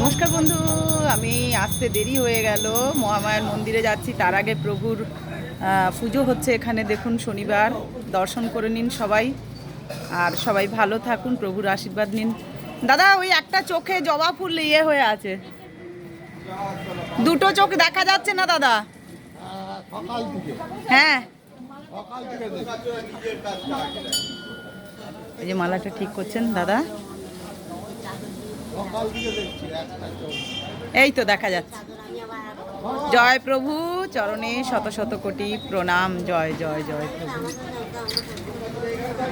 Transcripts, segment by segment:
নমস্কার বন্ধু, আমি আসতে দেরি হয়ে গেল। মহামায়ার মন্দিরে যাচ্ছি, তার আগে প্রভুর পুজো হচ্ছে এখানে। দেখুন, শনিবার, দর্শন করে নিন সবাই। আর সবাই ভালো থাকুন, প্রভুর আশীর্বাদ নিন। দাদা, ওই একটা চোখে জবা ফুল ইয়ে হয়ে আছে। দুটো চোখ দেখা যাচ্ছে না, দাদা? হ্যাঁ। এই যে মালাটা ঠিক করছেন, দাদা সকাল থেকে দেখছি একটা চোখ এই তো দেখা যাচ্ছে। জয় প্রভু, চরণে শত শত কোটি প্রণাম, জয় জয় জয় প্রভু।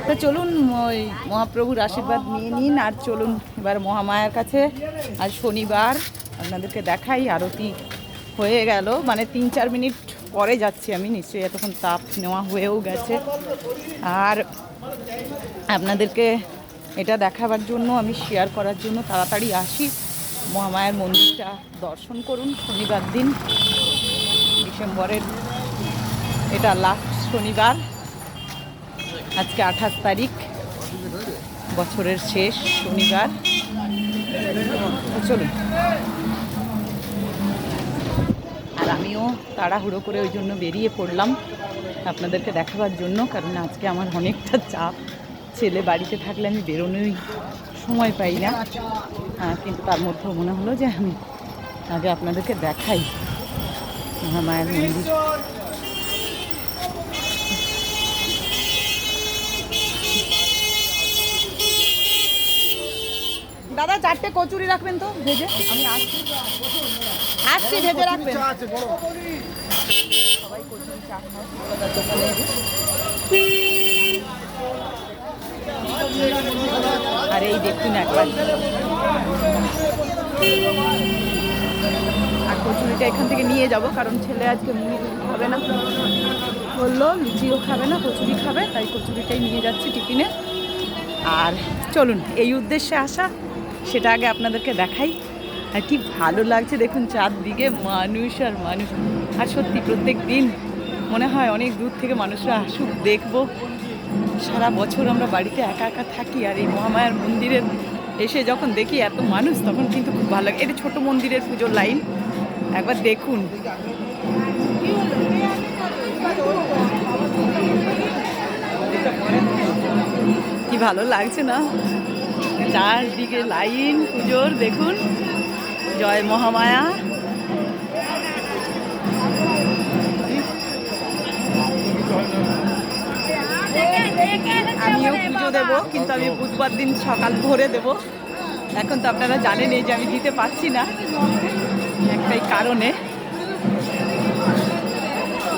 তো চলুন, ওই মহাপ্রভুর আশীর্বাদ নিয়ে নিন, আর চলুন এবার মহামায়ার কাছে। আর শনিবার, আপনাদেরকে দেখাই, আরতি হয়ে গেল। মানে তিন, চার মিনিট পরে যাচ্ছি আমি, নিশ্চয়ই এতক্ষণ তাপ নেওয়া হয়েও গেছে। আর আপনাদেরকে এটা দেখাবার জন্য, আমি শেয়ার করার জন্য তাড়াতাড়ি আসি। মহামায়ার মন্দিরটা দর্শন করুন, শনিবার দিন, ডিসেম্বরের, এটা লাস্ট শনিবার। আজকে আঠাশ তারিখ, বছরের শেষ শনিবার। চলুন। আর আমিও তাড়াহুড়ো করে ওই জন্য বেরিয়ে পড়লাম আপনাদেরকে দেখাবার জন্য, কারণ আজকে আমার অনেকটা চাপ। ছেলে বাড়িতে থাকলে আমি বেরোনোই সময় পাই না। কিন্তু তার মধ্যেও মনে হলো যে আমি আগে আপনাদেরকে দেখাই। মহামায়ার মন্দির। দাদা চারটে কচুরি রাখবেন তো? ভেজে? আমি আসছি। আসছি ভেজে রাখবেন। সবাই কচুরি চা এসে। আর এই দেখুন একবার। আর কচুরিটা এখান থেকে নিয়ে যাব, কারণ ছেলে আজকে মুড়ি খাবে না। বলল, লুচিও খাবে না, কচুরি খাবে, তাই কচুরিটাই নিয়ে যাচ্ছি টিফিনে। আর চলুন, এই উদ্দেশ্যে আসা, সেটা আগে আপনাদেরকে দেখাই। আর কি ভালো লাগছে, দেখুন চারদিকে মানুষ আর মানুষ। আর সত্যি প্রত্যেক দিন মনে হয় অনেক দূর থেকে মানুষরা আসুক, দেখব। সারা বছর আমরা বাড়িতে একা একা থাকি আর এই মহামায়ার মন্দিরের এসে যখন দেখি এত মানুষ, তখন কিন্তু খুব ভালো লাগে। এটা ছোট মন্দিরের পুজোর লাইন। একবার দেখুন। কি ভালো লাগছে না? চারদিকে লাইন, পুজোর, দেখুন। জয় মহামায়া। দেবো কিন্তু আমি বুধবার দিন সকাল ভোরে দেব। এখন তো আপনারা জানেন এই যে আমি দিতে পারছি না একটাই কারণে।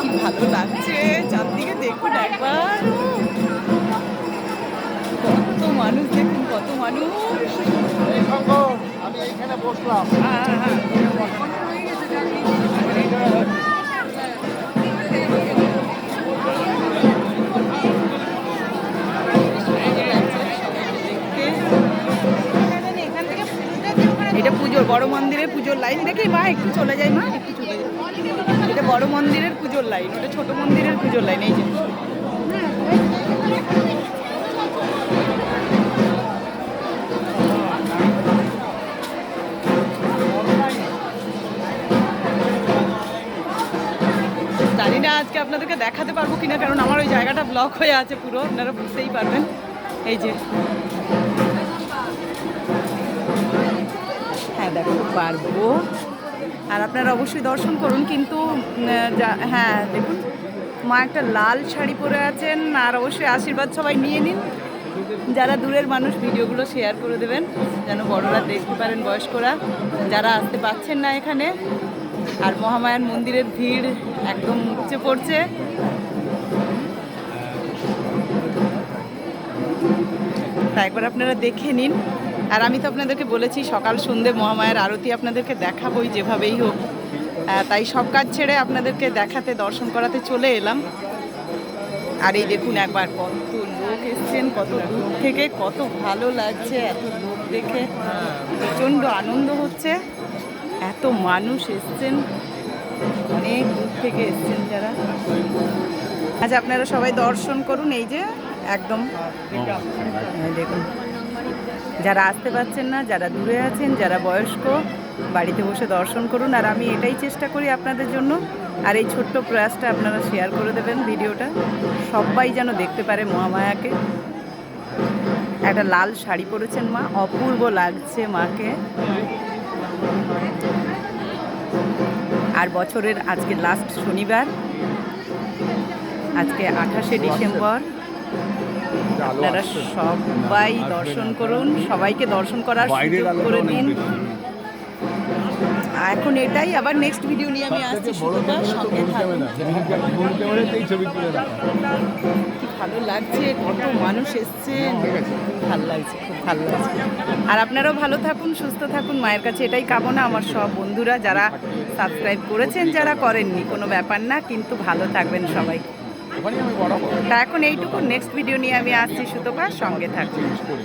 কি ভালো লাগছে চারদিকে দেখুন একবার। কত মানুষ দেখুন কত মানুষ। আমি এইখানে বসলাম। এটা পুজোর বড় মন্দিরের পুজোর লাইন দেখি মা, একটু চলে যাই মা, একটু চলে যাই। এটা বড় মন্দিরের পুজোর লাইন ওটা ছোট মন্দিরের পুজোর লাইন এই যে। জানি না আজকে আপনাদেরকে দেখাতে পারব কিনা, কারণ আমার ওই জায়গাটা ব্লক হয়ে আছে পুরো, আপনারা বুঝতেই পারবেন। এই যে। হ্যাঁ দেখো পারব। আর আপনারা অবশ্যই দর্শন করুন, কিন্তু হ্যাঁ দেখুন, মা একটা লাল শাড়ি পরে আছেন, আর অবশ্যই আশীর্বাদ সবাই নিয়ে নিন। যারা দূরের মানুষ, ভিডিওগুলো শেয়ার করে দেবেন, যেন বড়রা দেখতে পারেন বয়স্করা, যারা আসতে পাচ্ছেন না এখানে। আর মহামায়ার মন্দিরের ভিড় একদম উপচে পড়ছে। তা একবার আপনারা দেখে নিন। আর আমি তো আপনাদেরকে বলেছি, সকাল সন্ধে মহামায়ার আরতি আপনাদেরকে দেখাবোই যেভাবেই হোক। তাই সব কাজ ছেড়ে আপনাদেরকে দেখাতে, দর্শন করাতে চলে এলাম। আর এই দেখুন একবার, কত লোক এসছেন, কত দূর থেকে, কত ভালো লাগছে, এত লোক দেখে। প্রচণ্ড আনন্দ হচ্ছে। এত মানুষ এসছেন, অনেক দূর থেকে এসছেন যারা। আচ্ছা আপনারা সবাই দর্শন করুন, এই যে একদম। দেখুন। যারা আসতে পারছেন না, যারা দূরে আছেন, যারা বয়স্ক, বাড়িতে বসে দর্শন করুন। আর আমি এটাই চেষ্টা করি আপনাদের জন্য। আর এই ছোট্ট প্রয়াসটা আপনারা শেয়ার করে দেবেন ভিডিওটা। সবাই যেন দেখতে পারে মহামায়াকে। একটা লাল শাড়ি পরেছেন মা। অপূর্ব লাগছে মাকে। আর বছরের আজকে লাস্ট শনিবার। আজকে আঠাশে ডিসেম্বর। আপনারা সবাই দর্শন করুন সবাইকে দর্শন করার সুযোগ করে দিন। এখন এটাই আবার নেক্সট ভিডিও নিয়ে আমি আসছি সুতোটা সঙ্গে থাকুন। কি ভালো লাগছে কত মানুষ এসছে। ভালো লাগছে খুব ভালো লাগছে। আর আপনারাও ভালো থাকুন সুস্থ থাকুন মায়ের কাছে এটাই কামনা আমার সব বন্ধুরা যারা সাবস্ক্রাইব করেছেন যারা করেননি কোনো ব্যাপার না কিন্তু ভালো থাকবেন সবাই। তা এখন এইটুকু। নেক্সট ভিডিও নিয়ে আমি আসছি সুতোপার সঙ্গে করি